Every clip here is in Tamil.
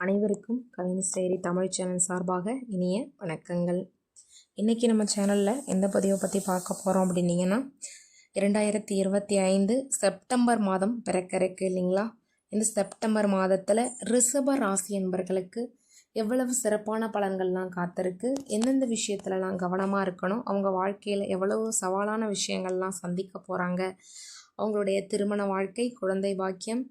அனைவருக்கும் கவிஞர் டைரி தமிழ் சேனல் சார்பாக இனிய வணக்கங்கள். இன்றைக்கி நம்ம சேனலில் எந்த பதிவை பற்றி பார்க்க போகிறோம் அப்படின்னீங்கன்னா இரண்டாயிரத்தி இருபத்தி ஐந்து செப்டம்பர் மாதம் பிறக்க இருக்கு இல்லைங்களா? இந்த செப்டம்பர் மாதத்தில் ரிஷப ராசி என்பர்களுக்கு எவ்வளவு சிறப்பான பலன்கள்லாம் காத்திருக்கு எந்தெந்த விஷயத்துலலாம் கவனமாக இருக்கணும் அவங்க வாழ்க்கையில் எவ்வளவு சவாலான விஷயங்கள்லாம் சந்திக்க போகிறாங்க அவங்களுடைய திருமண வாழ்க்கை குழந்தை பாக்கியம்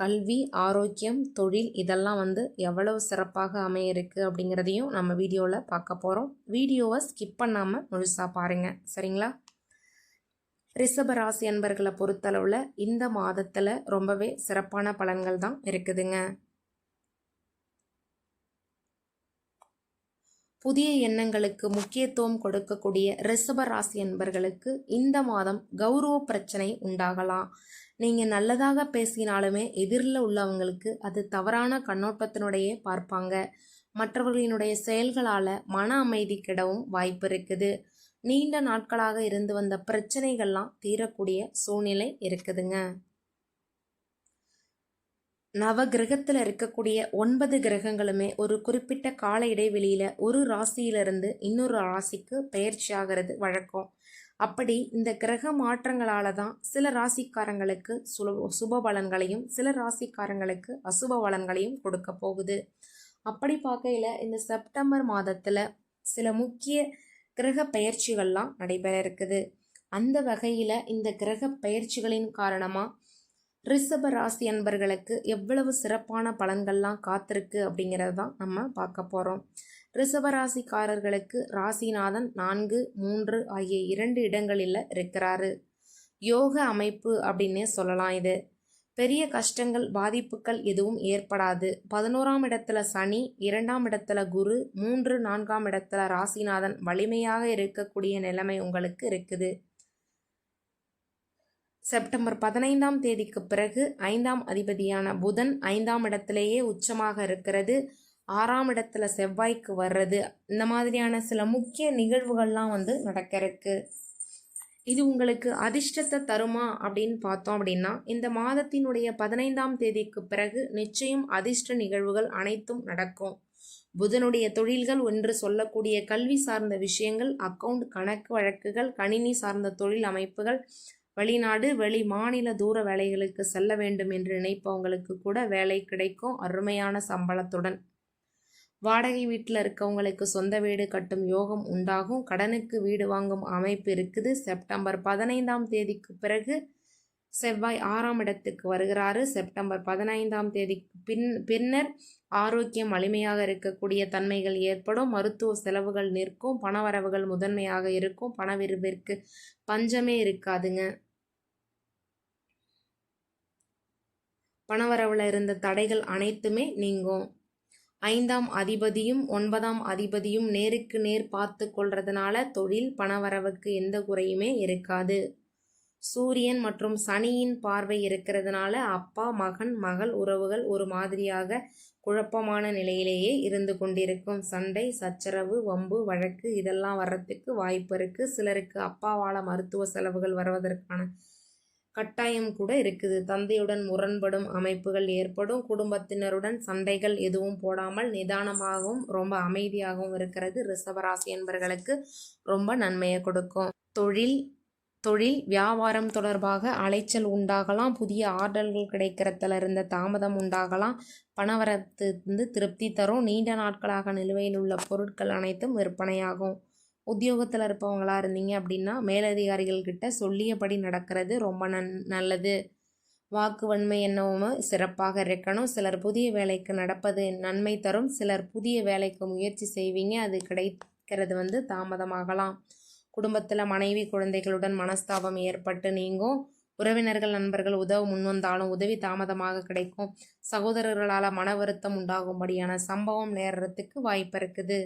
கல்வி ஆரோக்கியம் தொழில் இதெல்லாம் வந்து எவ்வளவு சிறப்பாக அமைய இருக்குது அப்படிங்கிறதையும் நம்ம வீடியோவில் பார்க்க போகிறோம் வீடியோவை ஸ்கிப் பண்ணாமல் முழுசாக பாருங்கள் சரிங்களா? ரிஷப ராசி அன்பர்களை பொறுத்தளவில் இந்த மாதத்தில் ரொம்பவே சிறப்பான பலன்கள் தான் இருக்குதுங்க. புதிய எண்ணங்களுக்கு முக்கியத்துவம் கொடுக்கக்கூடிய ரிஷப ராசி என்பர்களுக்கு இந்த மாதம் கௌரவ பிரச்சனை உண்டாகலாம். நீங்கள் நல்லதாக பேசினாலுமே எதிரில் உள்ளவங்களுக்கு அது தவறான கண்ணோட்டத்தினுடைய பார்ப்பாங்க. மற்றவர்களினுடைய செயல்களால் மன அமைதி கிடவும் வாய்ப்பு இருக்குது. நீண்ட நாட்களாக இருந்து வந்த பிரச்சனைகள்லாம் தீரக்கூடிய சூழ்நிலை இருக்குதுங்க. நவ கிரகத்தில் இருக்கக்கூடிய ஒன்பது கிரகங்களுமே ஒரு குறிப்பிட்ட கால இடைவெளியில் ஒரு ராசியிலிருந்து இன்னொரு ராசிக்கு பயிற்சி ஆகிறது வழக்கம். அப்படி இந்த கிரக மாற்றங்களால தான் சில ராசிக்காரங்களுக்கு சுல சுப பலன்களையும் சில ராசிக்காரங்களுக்கு அசுப பலன்களையும் கொடுக்க போகுது. அப்படி பார்க்கையில் இந்த செப்டம்பர் மாதத்தில் சில முக்கிய கிரக பயிற்சிகள்லாம் நடைபெற இருக்குது. அந்த வகையில் இந்த கிரக பயிற்சிகளின் காரணமாக ரிஷப ராசி அன்பர்களுக்கு எவ்வளவு சிறப்பான பலன்கள்லாம் காத்திருக்கு அப்படிங்கிறது தான் நம்ம பார்க்க போகிறோம் ரிஷபராசிக்காரர்களுக்கு ராசிநாதன் நான்கு மூன்று ஆகிய இரண்டு இடங்களில் இருக்கிறாரு. யோக அமைப்பு அப்படின்னே சொல்லலாம் இது. பெரிய கஷ்டங்கள் பாதிப்புகள் எதுவும் ஏற்படாது. பதினோராம் இடத்துல சனி இரண்டாம் இடத்துல குரு மூன்று நான்காம் இடத்துல ராசிநாதன் வலிமையாக இருக்கக்கூடிய நிலைமை உங்களுக்கு இருக்குது. செப்டம்பர் பதினைந்தாம் தேதிக்கு பிறகு ஐந்தாம் அதிபதியான புதன் ஐந்தாம் இடத்திலேயே உச்சமாக இருக்கிறது. ஆறாம் இடத்துல செவ்வாய்க்கு வர்றது. இந்த மாதிரியான சில முக்கிய நிகழ்வுகள்லாம் வந்து நடக்க இருக்கு இது உங்களுக்கு அதிர்ஷ்டத்தை தருமா அப்படின்னு பார்த்தோம் அப்படின்னா இந்த மாதத்தினுடைய பதினைந்தாம் தேதிக்கு பிறகு நிச்சயம் அதிர்ஷ்ட நிகழ்வுகள் அனைத்தும் நடக்கும். புதனுடைய தொழில்கள் ஒன்று சொல்லக்கூடிய கல்வி சார்ந்த விஷயங்கள் அக்கவுண்ட் கணக்கு வழக்குகள் கணினி சார்ந்த தொழில் அமைப்புகள் வெளிநாடு வெளி மாநில தூர வேலைகளுக்கு செல்ல வேண்டும் என்று நினைப்பவங்களுக்கு கூட வேலை கிடைக்கும் அருமையான சம்பளத்துடன். வாடகை வீட்டில் இருக்கவங்களுக்கு சொந்த வீடு கட்டும் யோகம் உண்டாகும். கடனுக்கு வீடு வாங்கும் அமைப்பு இருக்குது. செப்டம்பர் பதினைந்தாம் தேதிக்கு பிறகு செவ்வாய் ஆறாம் இடத்துக்கு வருகிறாரு. செப்டம்பர் பதினைந்தாம் தேதிக்கு பின் பின்னர் ஆரோக்கியம் வலிமையாக இருக்கக்கூடிய தன்மைகள் ஏற்படும். மருத்துவ செலவுகள் நிற்கும். பணவரவுகள் முதன்மையாக இருக்கும். பணவிருவிற்கு பஞ்சமே இருக்காதுங்க. பணவரவில் இருந்த தடைகள் அனைத்துமே நீங்கும். ஐந்தாம் அதிபதியும் ஒன்பதாம் அதிபதியும் நேருக்கு நேர் பார்த்து கொள்றதுனால தொழில் பணவரவுக்கு எந்த குறையுமே இருக்காது. சூரியன் மற்றும் சனியின் பார்வை இருக்கிறதுனால அப்பா மகன் மகள் உறவுகள் ஒரு மாதிரியாக குழப்பமான நிலையிலேயே இருந்து கொண்டிருக்கும். சண்டை சச்சரவு வம்பு வழக்கு இதெல்லாம் வர்றதுக்கு வாய்ப்பு இருக்குது சிலருக்கு அப்பாவால் மருத்துவ செலவுகள் வருவதற்கான கட்டாயம் கூட இருக்குது. தந்தையுடன் முரண்படும் அமைப்புகள் ஏற்படும். குடும்பத்தினருடன் சண்டைகள் எதுவும் போடாமல் நிதானமாகவும் ரொம்ப அமைதியாகவும் இருக்கிறது ரிஷபராசி என்பர்களுக்கு ரொம்ப நன்மையை கொடுக்கும். தொழில் தொழில் வியாபாரம் தொடர்பாக அலைச்சல் உண்டாகலாம். புதிய ஆர்டர்கள் கிடைக்கிறதுல இருந்த தாமதம் உண்டாகலாம். பணவரத்து வந்து திருப்தி தரும். நீண்ட நாட்களாக நிலுவையில் உள்ள பொருட்கள் அனைத்தும் விற்பனையாகும். உத்தியோகத்தில் இருப்பவங்களாக இருந்தீங்க அப்படின்னா மேலதிகாரிகள்கிட்ட சொல்லியபடி நடக்கிறது ரொம்ப நன் நல்லது. வாக்கு வன்மை என்னவும் சிறப்பாக இருக்கணும். சிலர் புதிய வேலைக்கு நடப்பது நன்மை தரும். சிலர் புதிய வேலைக்கு முயற்சி செய்வீங்க. அது கிடைக்கிறது வந்து தாமதமாகலாம். குடும்பத்தில் மனைவி குழந்தைகளுடன் மனஸ்தாபம் ஏற்பட்டு நீங்கும். உறவினர்கள் நண்பர்கள் உதவ முன்வந்தாலும் உதவி தாமதமாக கிடைக்கும். சகோதரர்களால் மன வருத்தம் உண்டாகும்படியான சம்பவம் நேர்றதுக்கு வாய்ப்பு இருக்குது.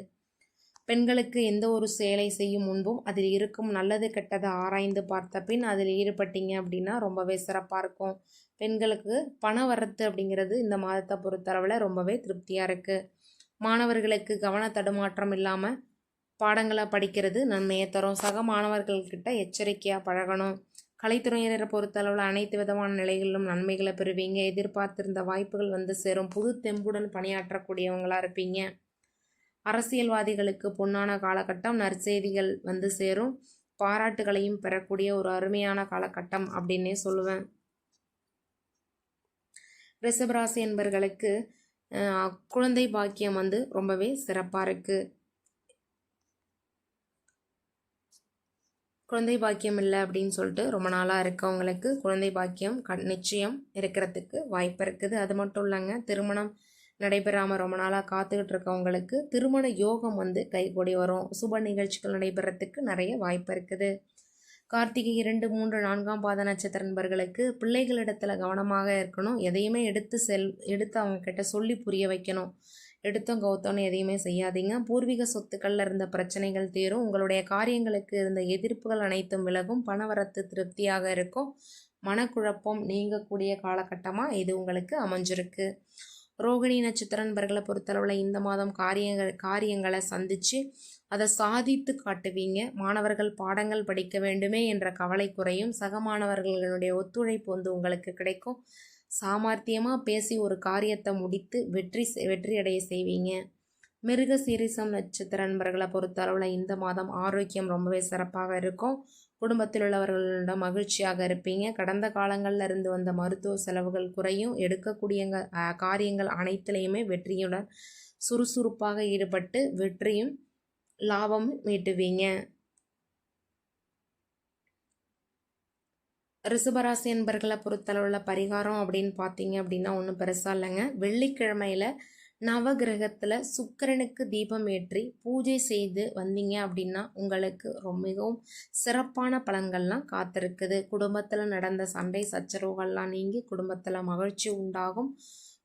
பெண்களுக்கு எந்த ஒரு செயலை செய்யும் முன்பும் அதில் இருக்கும் நல்லது கெட்டதை ஆராய்ந்து பார்த்த பின் அதில் ஈடுபட்டீங்க அப்படின்னா ரொம்பவே சிறப்பாக இருக்கும். பெண்களுக்கு பண வரத்து அப்படிங்கிறது இந்த மாதத்தை பொறுத்தளவில் ரொம்பவே திருப்தியாக இருக்குது மாணவர்களுக்கு கவன தடுமாற்றம் இல்லாமல் பாடங்களை படிக்கிறது நன்மையை தரும். சக மாணவர்கள்கிட்ட எச்சரிக்கையாக பழகணும். கலைத்துறையினரை பொறுத்தளவில் அனைத்து விதமான நிலைகளிலும் நன்மைகளை பெறுவீங்க. எதிர்பார்த்திருந்த வாய்ப்புகள் வந்து சேரும். புது தெம்புடன் பணியாற்றக்கூடியவங்களாக இருப்பீங்க. அரசியல்வாதிகளுக்கு பொன்னான காலகட்டம் நற்செய்திகள் வந்து சேரும். பாராட்டுகளையும் பெறக்கூடிய ஒரு அருமையான காலகட்டம் அப்படின்னே சொல்லுவேன். ரிஷபராசி என்பர்களுக்கு குழந்தை பாக்கியம் வந்து ரொம்பவே சிறப்பாக இருக்குது குழந்தை பாக்கியம் இல்லை அப்படின்னு சொல்லிட்டு ரொம்ப நாளாக இருக்கவங்களுக்கு குழந்தை பாக்கியம் க நிச்சயம் இருக்கிறதுக்கு வாய்ப்பு இருக்குது. அது மட்டும் இல்லைங்க திருமணம் நடைபெறாமல் ரொம்ப நாளாக காத்துக்கிட்டு இருக்கவங்களுக்கு திருமண யோகம் வந்து கைகூடி வரும். சுப நிகழ்ச்சிகள் நடைபெறத்துக்கு நிறைய வாய்ப்பு இருக்குது. கார்த்திகை இரண்டு மூன்று நான்காம் பாத நட்சத்திர நண்பர்களுக்கு பிள்ளைகளிடத்தில் கவனமாக இருக்கணும். எதையுமே எடுத்து செல் எடுத்து அவங்க கிட்ட சொல்லி புரிய வைக்கணும். எடுத்தோம் கௌத்தோன்னு எதையுமே செய்யாதீங்க. பூர்வீக சொத்துக்களில் இருந்த பிரச்சனைகள் தீரும். உங்களுடைய காரியங்களுக்கு இருந்த எதிர்ப்புகள் அனைத்தும் விலகும். பணவரத்து திருப்தியாக இருக்கும். மனக்குழப்பம் நீங்கக்கூடிய காலகட்டமாக இது உங்களுக்கு அமைஞ்சிருக்கு. ரோகிணி நட்சத்திர நண்பர்களை பொறுத்தளவில் இந்த மாதம் காரியங்கள் காரியங்களை சந்தித்து அதை சாதித்து காட்டுவீங்க. மாணவர்கள் பாடங்கள் படிக்க வேண்டுமே என்ற கவலை குறையும். சக மாணவர்களுடைய ஒத்துழைப்பு வந்து உங்களுக்கு கிடைக்கும். சாமர்த்தியமாக பேசி ஒரு காரியத்தை முடித்து வெற்றி செ- செய்வீங்க மிருக சீரிசம் நட்சத்திர நண்பர்களை பொறுத்தளவில் இந்த மாதம் ஆரோக்கியம் ரொம்பவே சிறப்பாக இருக்கும். குடும்பத்தில் உள்ளவர்களிடம் மகிழ்ச்சியாக இருப்பீங்க. கடந்த காலங்களில் இருந்து வந்த மருத்துவ செலவுகள் குறையும். எடுக்கக்கூடிய காரியங்கள் அனைத்துலேயுமே வெற்றியுடன் சுறுசுறுப்பாக ஈடுபட்டு வெற்றியும் லாபமும் மீட்டுவீங்க ரிசபராசி என்பர்களை பொறுத்தளவுள்ள பரிகாரம் அப்படின்னு பார்த்தீங்க அப்படின்னா ஒன்றும் பெருசாக இல்லைங்க. வெள்ளிக்கிழமையில நவகிரகத்தில் சுக்கிரனுக்கு தீபம் ஏற்றி பூஜை செய்து வந்தீங்க அப்படின்னா உங்களுக்கு ரொம்ப மிகவும் சிறப்பான பலன்கள்லாம் காத்திருக்குது. குடும்பத்தில் நடந்த சண்டை சச்சரவுகள்லாம் நீங்கி குடும்பத்தில் மகிழ்ச்சி உண்டாகும்.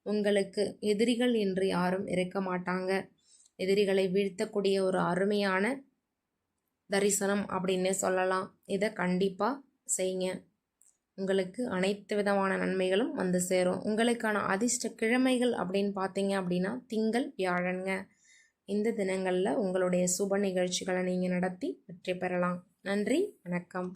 உங்களுக்கு எதிரிகள் என்று யாரும் இருக்க மாட்டாங்க. எதிரிகளை வீழ்த்தக்கூடிய ஒரு அருமையான தரிசனம் அப்படின்னே சொல்லலாம். இதை கண்டிப்பாக செய்யுங்க. உங்களுக்கு அனைத்து விதமான நன்மைகளும் வந்து சேரும். உங்களுக்கான அதிர்ஷ்ட கிழமைகள் அப்படின்னு பார்த்தீங்க அப்படின்னா திங்கள் வியாழனுங்க. இந்த தினங்களில் உங்களுடைய சுப நிகழ்ச்சிகளை நீங்கள் நடத்தி வெற்றி பெறலாம். நன்றி வணக்கம்.